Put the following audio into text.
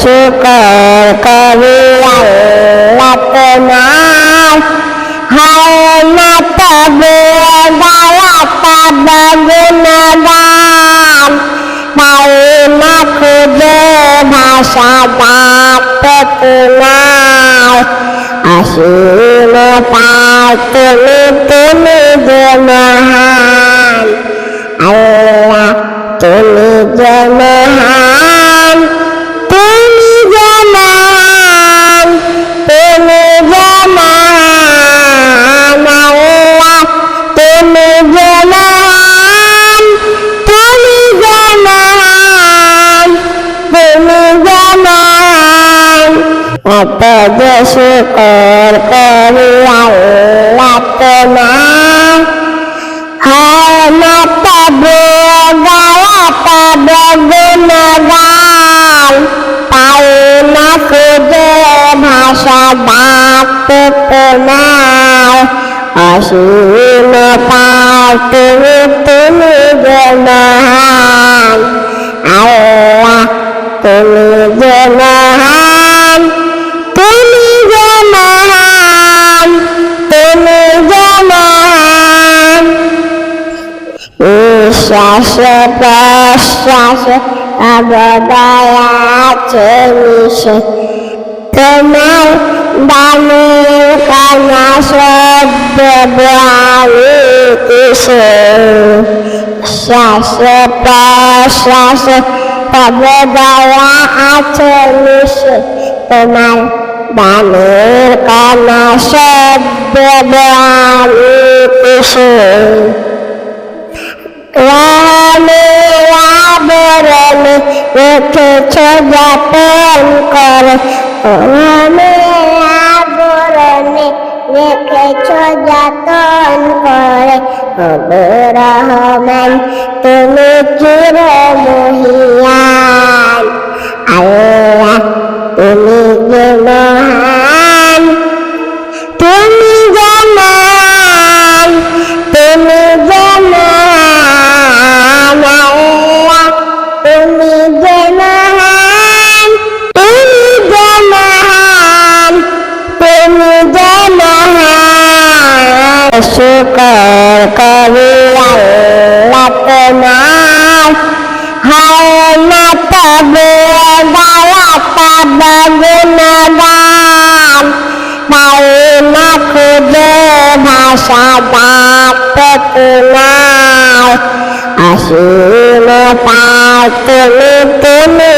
শুকর করি আল্লাহ তোমার হয় না তবে গায়া তব গুণগান। পাই না খুঁজে ভাষা বাপ তোমার অসীম পার তুমি তুমি যে মহান। আল্লাহ তুমি যে মহান। যে শুকর করি আল্লাহ তোমার হয় না তবে গায়া তবে গুণগান পাই না খুঁজে ভাষা ডাক তোমার অসীম পার তুমি তুমি যে আল্লাহ তুমি প্রশ্বাসে অবদয়া আছে মিশে। তোমার দানের কানা শব্দ আমি কিসে শ্বাসে প্রশ্বাসে অবদয়া আছে মিশে। তোমার দানের কানা শব্দ আমি কিসে রেখেছ যাপন করে? আবরণে রেখেছ যাতন করে? রহমান তুমি চির মহিয়ান শুকর করি আল্লাহ তোমার তুমি তুমি